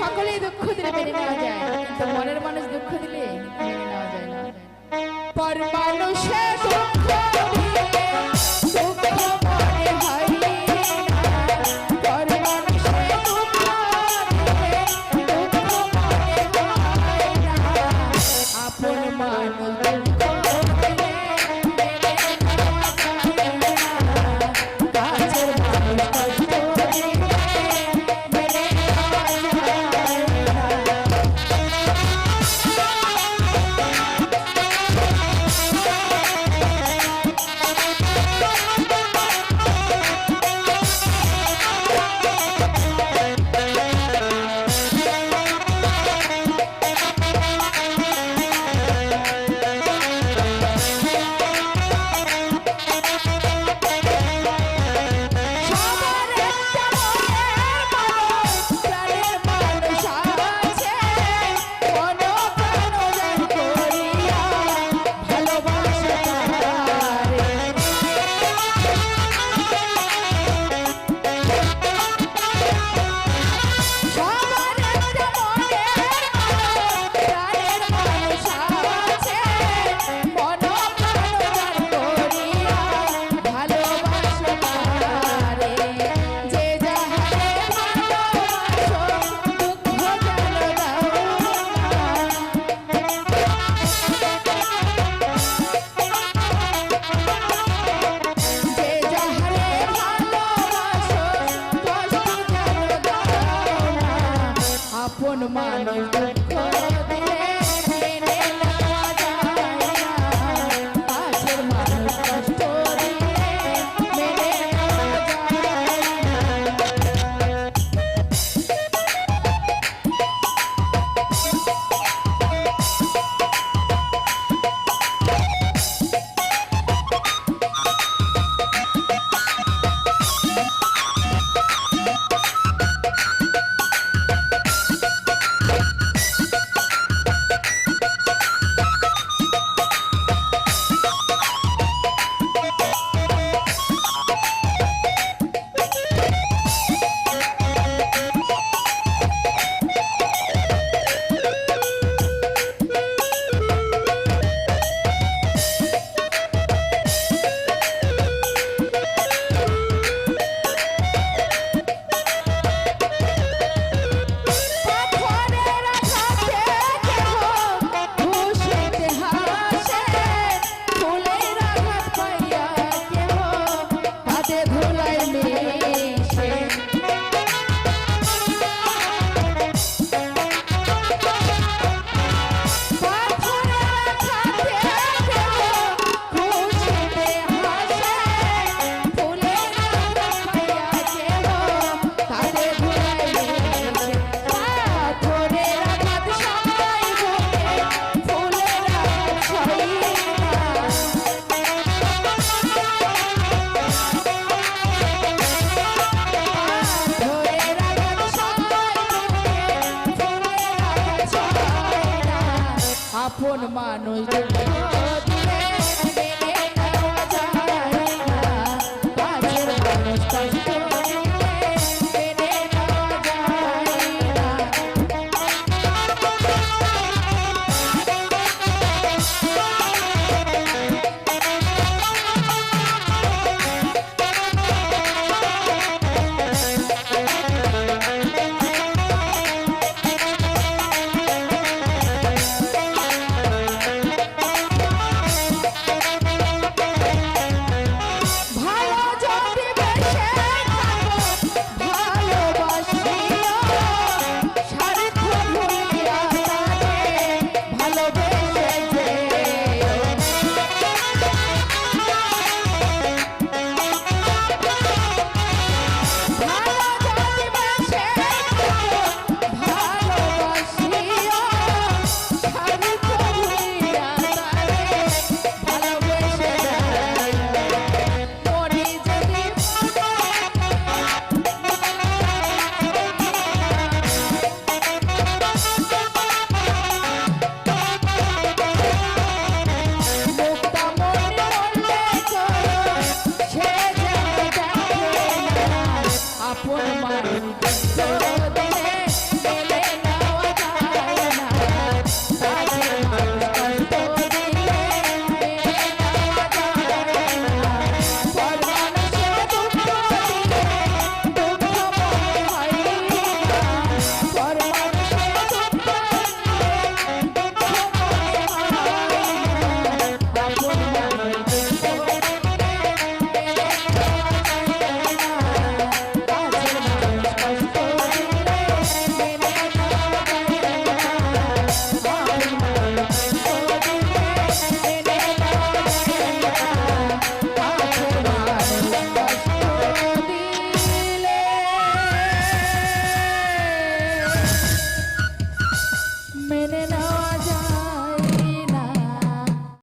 সকলেই দুঃখ দিলে মেনে নেওয়া যায়, কিন্তু মনের মানুষ দুঃখ দিলে মেনে নেওয়া যায় না। পর মানুষের my. Poor the man who's por mais.